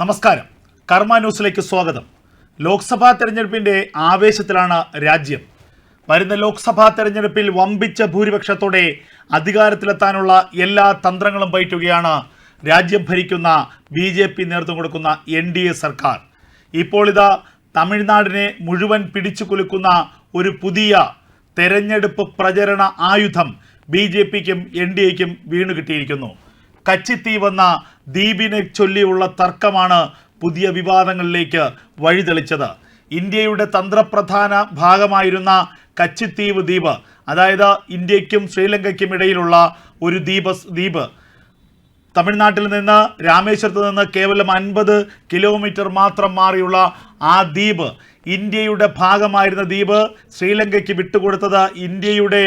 നമസ്കാരം. കർമ്മ ന്യൂസിലേക്ക് സ്വാഗതം. ലോക്സഭാ തെരഞ്ഞെടുപ്പിന്റെ ആവേശത്തിലാണ് രാജ്യം. വരുന്ന ലോക്സഭാ തെരഞ്ഞെടുപ്പിൽ വമ്പിച്ച ഭൂരിപക്ഷത്തോടെ അധികാരത്തിലെത്താനുള്ള എല്ലാ തന്ത്രങ്ങളും പയറ്റുകയാണ് രാജ്യം ഭരിക്കുന്ന ബി ജെ പി നേതൃത്വം കൊടുക്കുന്ന എൻ ഡി എ സർക്കാർ. ഇപ്പോൾ തമിഴ്നാടിനെ മുഴുവൻ പിടിച്ചു കുലുക്കുന്ന ഒരു പുതിയ തെരഞ്ഞെടുപ്പ് പ്രചരണ ആയുധം ബി ജെ പിക്കും എൻ ഡി എക്കും വീണു കിട്ടിയിരിക്കുന്നു കച്ചിത്തീ വന്ന ദ്വീപിനെ ചൊല്ലിയുള്ള തർക്കമാണ് പുതിയ വിവാദങ്ങളിലേക്ക് വഴിതെളിച്ചത്. ഇന്ത്യയുടെ തന്ത്രപ്രധാന ഭാഗമായിരുന്ന കച്ചിത്തീവ് ദ്വീപ് അതായത് ഇന്ത്യക്കും ശ്രീലങ്കയ്ക്കും ഇടയിലുള്ള ഒരു ദ്വീപ് ദ്വീപ്. തമിഴ്നാട്ടിൽ നിന്ന് രാമേശ്വരത്ത് നിന്ന് കേവലം അൻപത് കിലോമീറ്റർ മാത്രം മാറിയുള്ള ആ ദ്വീപ് ഇന്ത്യയുടെ ഭാഗമായിരുന്ന ദ്വീപ് ശ്രീലങ്കയ്ക്ക് വിട്ടുകൊടുത്തത് ഇന്ത്യയുടെ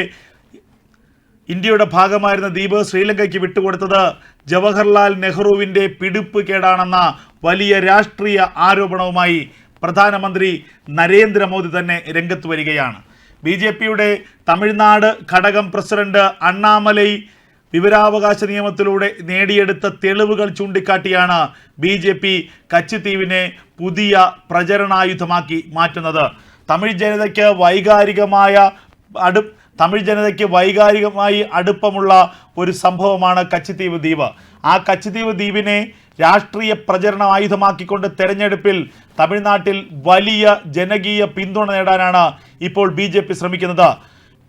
ഇന്ത്യയുടെ ഭാഗമായിരുന്ന ദ്വീപ് ശ്രീലങ്കയ്ക്ക് വിട്ടുകൊടുത്തത് ജവഹർലാൽ നെഹ്റുവിന്റെ പിടിപ്പ് കേടാണെന്ന വലിയ രാഷ്ട്രീയ ആരോപണവുമായി പ്രധാനമന്ത്രി നരേന്ദ്രമോദി തന്നെ രംഗത്ത് വരികയാണ്. ബി ജെ പിയുടെ തമിഴ്നാട് ഘടകം പ്രസിഡന്റ് അണ്ണാമലൈ വിവരാവകാശ നിയമത്തിലൂടെ നേടിയെടുത്ത തെളിവുകൾ ചൂണ്ടിക്കാട്ടിയാണ് ബി ജെ പി കച്ചിത്തീവിനെ പുതിയ പ്രചരണായുധമാക്കി മാറ്റുന്നത്. തമിഴ് ജനതയ്ക്ക് വൈകാരികമായ അടു തമിഴ് ജനതയ്ക്ക് വൈകാരികമായി അടുപ്പമുള്ള ഒരു സംഭവമാണ് കച്ചിത്തീവ് ദ്വീപ്. ആ കച്ചിത്തീവ് ദ്വീപിനെ രാഷ്ട്രീയ പ്രചരണ ആയുധമാക്കിക്കൊണ്ട് തെരഞ്ഞെടുപ്പിൽ തമിഴ്നാട്ടിൽ വലിയ ജനകീയ പിന്തുണ നേടാനാണ് ഇപ്പോൾ ബി ശ്രമിക്കുന്നത്.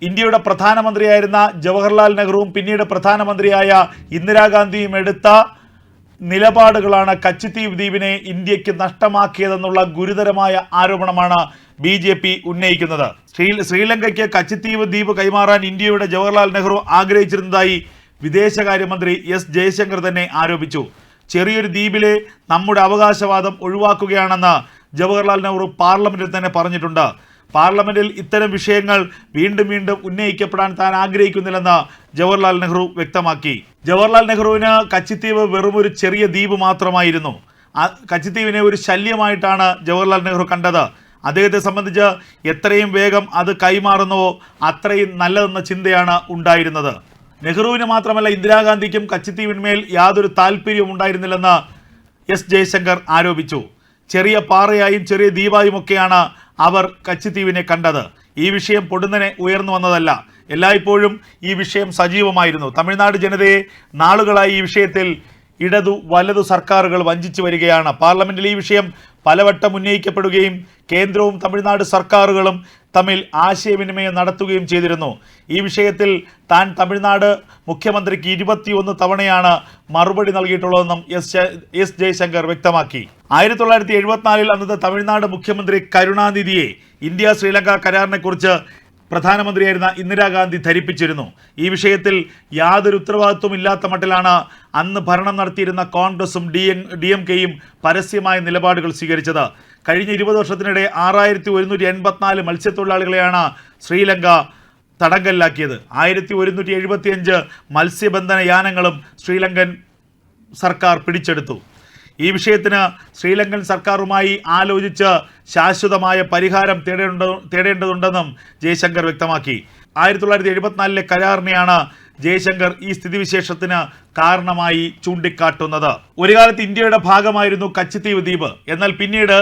ഇന്ത്യയുടെ പ്രധാനമന്ത്രിയായിരുന്ന ജവഹർലാൽ നെഹ്റുവും പിന്നീട് പ്രധാനമന്ത്രിയായ ഇന്ദിരാഗാന്ധിയും എടുത്ത നിലപാടുകളാണ് കച്ചിത്തീവ് ദ്വീപിനെ ഇന്ത്യയ്ക്ക് നഷ്ടമാക്കിയതെന്നുള്ള ഗുരുതരമായ ആരോപണമാണ് ബി ജെ പി ഉന്നയിക്കുന്നത്. ശ്രീ ശ്രീലങ്കയ്ക്ക് കച്ചിത്തീവ് ദ്വീപ് കൈമാറാൻ ഇന്ത്യയുടെ ജവഹർലാൽ നെഹ്റു ആഗ്രഹിച്ചിരുന്നതായി വിദേശകാര്യമന്ത്രി എസ് ജയശങ്കർ തന്നെ ആരോപിച്ചു. ചെറിയൊരു ദ്വീപിലെ നമ്മുടെ അവകാശവാദം ഒഴിവാക്കുകയാണെന്ന് ജവഹർലാൽ നെഹ്റു പാർലമെന്റിൽ തന്നെ പറഞ്ഞിട്ടുണ്ട്. പാർലമെന്റിൽ ഇത്തരം വിഷയങ്ങൾ വീണ്ടും വീണ്ടും ഉന്നയിക്കപ്പെടാൻ താൻ ആഗ്രഹിക്കുന്നില്ലെന്ന് ജവഹർലാൽ നെഹ്റു വ്യക്തമാക്കി. ജവഹർലാൽ നെഹ്റുവിന് കച്ചിത്തീവ് വെറും ഒരു ചെറിയ ദ്വീപ് മാത്രമായിരുന്നു. കച്ചിത്തീവിനെ ഒരു ശല്യമായിട്ടാണ് ജവഹർലാൽ നെഹ്റു കണ്ടത്. അദ്ദേഹത്തെ സംബന്ധിച്ച് എത്രയും വേഗം അത് കൈമാറുന്നുവോ അത്രയും നല്ലതെന്ന ചിന്തയാണ് ഉണ്ടായിരുന്നത്. നെഹ്റുവിന് മാത്രമല്ല ഇന്ദിരാഗാന്ധിക്കും കച്ചിത്തീവിന്മേൽ യാതൊരു താല്പര്യവും ഉണ്ടായിരുന്നില്ലെന്ന് എസ് ജയശങ്കർ ആരോപിച്ചു. ചെറിയ പാറയായും ചെറിയ ദ്വീപായും ഒക്കെയാണ് അവർ കച്ചിത്തീവിനെ കണ്ടത്. ഈ വിഷയം പൊടുന്നനെ ഉയർന്നു വന്നതല്ല. എല്ലായ്പ്പോഴും ഈ വിഷയം സജീവമായിരുന്നു. തമിഴ്നാട് ജനതയെ നാളുകളായി ഈ വിഷയത്തിൽ ഇടതു വലതു സർക്കാരുകൾ വഞ്ചിച്ചു വരികയാണ്. പാർലമെന്റിൽ ഈ വിഷയം പലവട്ടം ഉന്നയിക്കപ്പെടുകയും കേന്ദ്രവും തമിഴ്നാട് സർക്കാരുകളും തമ്മിൽ ആശയവിനിമയം നടത്തുകയും ചെയ്തിരുന്നു. ഈ വിഷയത്തിൽ താൻ തമിഴ്നാട് മുഖ്യമന്ത്രിക്ക് ഇരുപത്തിയൊന്ന് തവണയാണ് മറുപടി നൽകിയിട്ടുള്ളതെന്നും എസ് എസ് ജയശങ്കർ വ്യക്തമാക്കി. ആയിരത്തി തൊള്ളായിരത്തി എഴുപത്തിനാലിൽ അന്നത്തെ തമിഴ്നാട് മുഖ്യമന്ത്രി കരുണാനിധിയെ ഇന്ത്യ ശ്രീലങ്ക കരാറിനെക്കുറിച്ച് പ്രധാനമന്ത്രിയായിരുന്ന ഇന്ദിരാഗാന്ധി ധരിപ്പിച്ചിരുന്നു. ഈ വിഷയത്തിൽ യാതൊരു ഉത്തരവാദിത്വം ഇല്ലാത്ത മട്ടിലാണ് അന്ന് ഭരണം നടത്തിയിരുന്ന കോൺഗ്രസും ഡി എൻ ഡി എം കെയും പരസ്യമായ നിലപാടുകൾ സ്വീകരിച്ചത്. കഴിഞ്ഞ ഇരുപത് വർഷത്തിനിടെ ആറായിരത്തി ഒരുന്നൂറ്റി എൺപത്തിനാല് മത്സ്യത്തൊഴിലാളികളെയാണ് ശ്രീലങ്ക തടങ്കലിലാക്കിയത്. ആയിരത്തി ഒരുന്നൂറ്റി എഴുപത്തിയഞ്ച് മത്സ്യബന്ധന യാനങ്ങളും ശ്രീലങ്കൻ സർക്കാർ പിടിച്ചെടുത്തു. ഈ വിഷയത്തിന് ശ്രീലങ്കൻ സർക്കാരുമായി ആലോചിച്ച് ശാശ്വതമായ പരിഹാരം തേടേണ്ട തേടേണ്ടതുണ്ടെന്നും ജയശങ്കർ വ്യക്തമാക്കി. ആയിരത്തി തൊള്ളായിരത്തി എഴുപത്തിനാലിലെ കരാറിനെയാണ് ജയശങ്കർ ഈ സ്ഥിതിവിശേഷത്തിന് കാരണമായി ചൂണ്ടിക്കാട്ടുന്നത്. ഒരു കാലത്ത് ഇന്ത്യയുടെ ഭാഗമായിരുന്നു കച്ചിത്തീവ് ദ്വീപ്. എന്നാൽ പിന്നീട്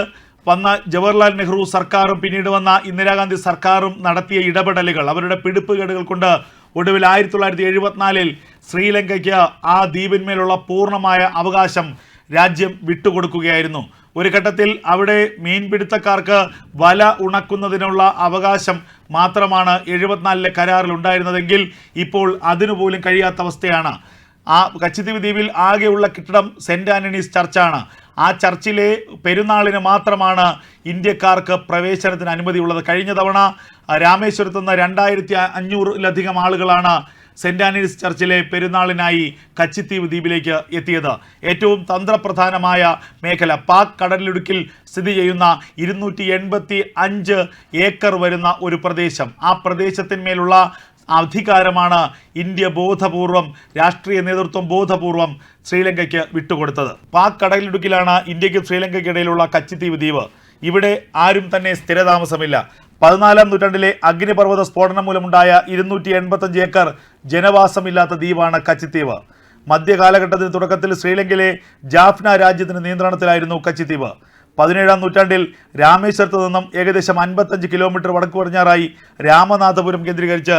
വന്ന ജവഹർലാൽ നെഹ്റു സർക്കാരും പിന്നീട് വന്ന ഇന്ദിരാഗാന്ധി സർക്കാരും നടത്തിയ ഇടപെടലുകൾ അവരുടെ പിടിപ്പുകേടുകൾ കൊണ്ട് ഒടുവിൽ ആയിരത്തി തൊള്ളായിരത്തി എഴുപത്തിനാലിൽ ശ്രീലങ്കയ്ക്ക് ആ ദ്വീപിന്മേലുള്ള പൂർണമായ അവകാശം രാജ്യം വിട്ടുകൊടുക്കുകയായിരുന്നു. ഒരു ഘട്ടത്തിൽ അവിടെ മീൻപിടുത്തക്കാർക്ക് വല ഉണക്കുന്നതിനുള്ള അവകാശം മാത്രമാണ് എഴുപത്തിനാലിലെ കരാറിൽ ഉണ്ടായിരുന്നതെങ്കിൽ ഇപ്പോൾ അതിനുപോലും കഴിയാത്ത അവസ്ഥയാണ്. ആ കച്ചിദ്വീപ് ദ്വീപിൽ ആകെയുള്ള കെട്ടിടം സെന്റ് ആന്റണീസ് ചർച്ചാണ്. ആ ചർച്ചിലെ പെരുന്നാളിന് മാത്രമാണ് ഇന്ത്യക്കാർക്ക് പ്രവേശനത്തിന് അനുമതിയുള്ളത്. കഴിഞ്ഞ തവണ രാമേശ്വരത്ത് നിന്ന് രണ്ടായിരത്തി അഞ്ഞൂറിലധികം ആളുകളാണ് സെന്റ് ആനീസ് ചർച്ചിലെ പെരുന്നാളിനായി കച്ചിത്തീവ് ദ്വീപിലേക്ക് എത്തിയത്. ഏറ്റവും തന്ത്രപ്രധാനമായ മേഖല. പാക് കടലിടുക്കിൽ സ്ഥിതി ചെയ്യുന്ന ഇരുന്നൂറ്റി എൺപത്തി അഞ്ച് ഏക്കർ വരുന്ന ഒരു പ്രദേശം. ആ പ്രദേശത്തിന്മേലുള്ള അധികാരമാണ് ഇന്ത്യ ബോധപൂർവം രാഷ്ട്രീയ നേതൃത്വം ബോധപൂർവം ശ്രീലങ്കയ്ക്ക് വിട്ടുകൊടുത്തത്. പാക് കടലിടുക്കിലാണ് ഇന്ത്യക്കും ശ്രീലങ്കയ്ക്കിടയിലുള്ള കച്ചിത്തീവ് ദ്വീപ്. ഇവിടെ ആരും തന്നെ സ്ഥിരതാമസമില്ല. പതിനാലാം നൂറ്റാണ്ടിലെ അഗ്നിപർവത സ്ഫോടനം മൂലമുണ്ടായ ഇരുന്നൂറ്റി എൺപത്തഞ്ച് ഏക്കർ ജനവാസമില്ലാത്ത ദ്വീപാണ് കച്ചിത്തീവ് മധ്യകാലഘട്ടത്തിന് തുടക്കത്തിൽ ശ്രീലങ്കയിലെ ജാഫ്ന രാജ്യത്തിന് നിയന്ത്രണത്തിലായിരുന്നു കച്ചിത്തീവ് പതിനേഴാം നൂറ്റാണ്ടിൽ രാമേശ്വരത്ത് നിന്നും ഏകദേശം അൻപത്തഞ്ച് കിലോമീറ്റർ വടക്ക് പടിഞ്ഞാറായി രാമനാഥപുരം കേന്ദ്രീകരിച്ച്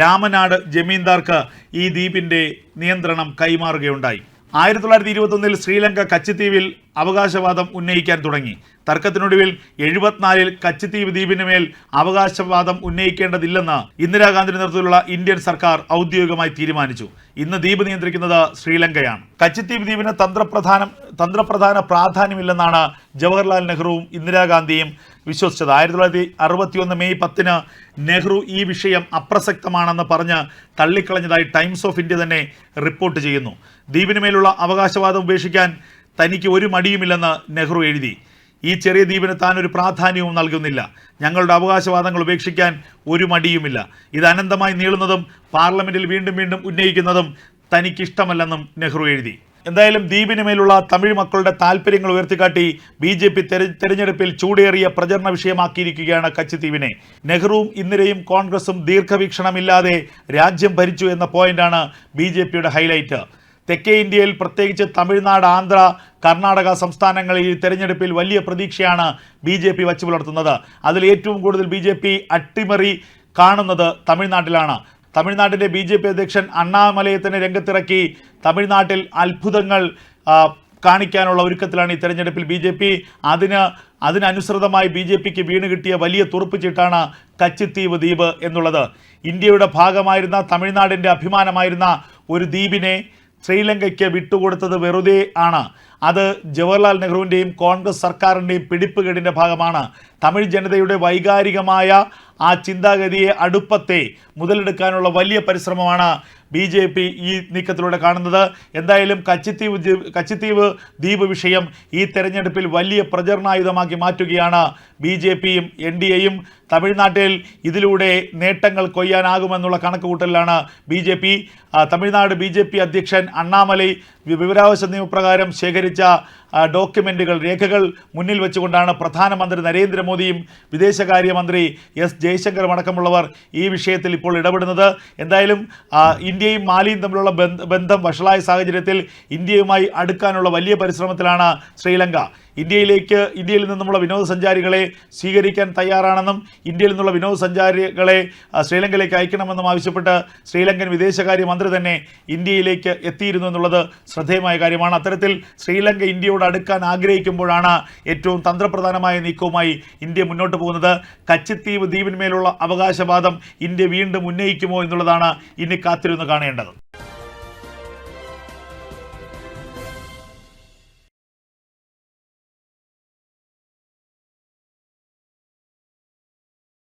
രാമനാട് ജമീന്ദാർക്ക് ഈ ദ്വീപിന്റെ നിയന്ത്രണം കൈമാറുകയുണ്ടായി. ആയിരത്തി തൊള്ളായിരത്തി ഇരുപത്തൊന്നിൽ ശ്രീലങ്ക കച്ചിദ്വീപിൽ അവകാശവാദം ഉന്നയിക്കാൻ തുടങ്ങി. തർക്കത്തിനൊടുവിൽ എഴുപത്തിനാലിൽ കച്ചിദ്വീപ് ദ്വീപിന് മേൽ അവകാശവാദം ഉന്നയിക്കേണ്ടതില്ലെന്ന് ഇന്ദിരാഗാന്ധിയുടെ നേതൃത്വത്തിലുള്ള ഇന്ത്യൻ സർക്കാർ ഔദ്യോഗികമായി തീരുമാനിച്ചു. ഇന്ന് ദ്വീപ് നിയന്ത്രിക്കുന്നത് ശ്രീലങ്കയാണ്. കച്ചിദ്വീപ് ദ്വീപിന് തന്ത്രപ്രധാനം തന്ത്രപ്രധാന പ്രാധാന്യമില്ലെന്നാണ് ജവഹർലാൽ നെഹ്റുവും ഇന്ദിരാഗാന്ധിയും വിശ്വസിച്ചത്. ആയിരത്തി തൊള്ളായിരത്തി അറുപത്തിയൊന്ന് മെയ് പത്തിന് നെഹ്റു ഈ വിഷയം അപ്രസക്തമാണെന്ന് പറഞ്ഞ് തള്ളിക്കളഞ്ഞതായി ടൈംസ് ഓഫ് ഇന്ത്യ തന്നെ റിപ്പോർട്ട് ചെയ്യുന്നു. ദ്വീപിന് മേലുള്ള അവകാശവാദം ഉപേക്ഷിക്കാൻ തനിക്ക് ഒരു മടിയുമില്ലെന്ന് നെഹ്റു എഴുതി. ഈ ചെറിയ ദ്വീപിന് താൻ ഒരു പ്രാധാന്യവും നൽകുന്നില്ല. ഞങ്ങളുടെ അവകാശവാദങ്ങൾ ഉപേക്ഷിക്കാൻ ഒരു മടിയുമില്ല. ഇത് അനന്തമായി നീളുന്നതും പാർലമെന്റിൽ വീണ്ടും വീണ്ടും ഉന്നയിക്കുന്നതും തനിക്കിഷ്ടമല്ലെന്നും നെഹ്റു എഴുതി. എന്തായാലും ദ്വീപിന് മേലുള്ള തമിഴ് മക്കളുടെ താല്പര്യങ്ങൾ ഉയർത്തിക്കാട്ടി ബി ജെ പി തെരഞ്ഞെടുപ്പിൽ ചൂടേറിയ പ്രചരണ വിഷയമാക്കിയിരിക്കുകയാണ് കച്ചിദ്വീപിനെ നെഹ്റുവും ഇന്ദിരയും കോൺഗ്രസും ദീർഘവീക്ഷണമില്ലാതെ രാജ്യം ഭരിച്ചു എന്ന പോയിന്റാണ് ബി ജെ പിയുടെ ഹൈലൈറ്റ്. തെക്കേ ഇന്ത്യയിൽ പ്രത്യേകിച്ച് തമിഴ്നാട് ആന്ധ്ര കർണാടക സംസ്ഥാനങ്ങളിൽ ഈ തെരഞ്ഞെടുപ്പിൽ വലിയ പ്രതീക്ഷയാണ് ബി ജെ പി വച്ചു പുലർത്തുന്നത്. അതിൽ ഏറ്റവും കൂടുതൽ ബി ജെ പി അട്ടിമറി കാണുന്നത് തമിഴ്നാട്ടിലാണ്. തമിഴ്നാട്ടിലെ ബി ജെ പി അധ്യക്ഷൻ അണ്ണാമലയെ തന്നെ രംഗത്തിറക്കി തമിഴ്നാട്ടിൽ അത്ഭുതങ്ങൾ കാണിക്കാനുള്ള ഒരുക്കത്തിലാണ് ഈ തെരഞ്ഞെടുപ്പിൽ ബി ജെ പി. അതിന് അതിനനുസൃതമായി ബി ജെ പിക്ക് വീണ് കിട്ടിയ വലിയ തുറപ്പിച്ചിട്ടാണ് കച്ചിത്തീവ് ദ്വീപ് എന്നുള്ളത്. ഇന്ത്യയുടെ ഭാഗമായിരുന്ന തമിഴ്നാടിന്റെ അഭിമാനമായിരുന്ന ഒരു ദ്വീപിനെ ശ്രീലങ്കയ്ക്ക് വിട്ടുകൊടുത്തത് വെറുതെ ആണ്. അത് ജവഹർലാൽ നെഹ്റുവിന്റെയും കോൺഗ്രസ് സർക്കാരിന്റെയും പിടിപ്പുകേടിന്റെ ഭാഗമാണ്. തമിഴ് ജനതയുടെ വൈകാരികമായ ആ ചിന്താഗതിയെ അടുപ്പത്തെ മുതലെടുക്കാനുള്ള വലിയ പരിശ്രമമാണ് ബി ജെ പി ഈ നീക്കത്തിലൂടെ കാണുന്നത്. എന്തായാലും കച്ചിത്തീവ് കച്ചിത്തീവ് ദ്വീപ് വിഷയം ഈ തെരഞ്ഞെടുപ്പിൽ വലിയ പ്രചരണായുധമാക്കി മാറ്റുകയാണ് ബി ജെ പിയും എൻ ഡി എയും. തമിഴ്നാട്ടിൽ ഇതിലൂടെ നേട്ടങ്ങൾ കൊയ്യാനാകുമെന്നുള്ള കണക്കുകൂട്ടലിലാണ് B J P. Tamil Nadu B J P അധ്യക്ഷൻ അണ്ണാമലൈ വിവരാവകാശ നിയമപ്രകാരം ശേഖരിച്ച ഡോക്യുമെന്റുകൾ രേഖകൾ മുന്നിൽ വെച്ചുകൊണ്ടാണ് പ്രധാനമന്ത്രി നരേന്ദ്രമോദിയും വിദേശകാര്യമന്ത്രി എസ് ജയശങ്കറും അടക്കമുള്ളവർ ഈ വിഷയത്തിൽ ഇപ്പോൾ ഇടപെടുന്നത്. എന്തായാലും ഇന്ത്യയും മാലിയും തമ്മിലുള്ള ബന്ധം വഷളായ സാഹചര്യത്തിൽ ഇന്ത്യയുമായി അടുക്കാനുള്ള വലിയ പരിശ്രമത്തിലാണ് ശ്രീലങ്ക. ഇന്ത്യയിലേക്ക് ഇന്ത്യയിൽ നിന്നുമുള്ള വിനോദസഞ്ചാരികളെ സ്വീകരിക്കാൻ തയ്യാറാണെന്നും ഇന്ത്യയിൽ നിന്നുള്ള വിനോദസഞ്ചാരികളെ ശ്രീലങ്കയിലേക്ക് അയക്കണമെന്നും ആവശ്യപ്പെട്ട് ശ്രീലങ്കൻ വിദേശകാര്യ മന്ത്രി തന്നെ ഇന്ത്യയിലേക്ക് എത്തിയിരുന്നു എന്നുള്ളത് ശ്രദ്ധേയമായ കാര്യമാണ്. അത്തരത്തിൽ ശ്രീലങ്ക ഇന്ത്യയോട് അടുക്കാൻ ആഗ്രഹിക്കുമ്പോഴാണ് ഏറ്റവും തന്ത്രപ്രധാനമായ നീക്കവുമായി ഇന്ത്യ മുന്നോട്ട് പോകുന്നത്. കച്ചിത്തീവ് ദ്വീപിന്മേലുള്ള അവകാശവാദം ഇന്ത്യ വീണ്ടും ഉന്നയിക്കുമോ എന്നുള്ളതാണ് ഇനി കാത്തിരുന്ന് കാണേണ്ടത്.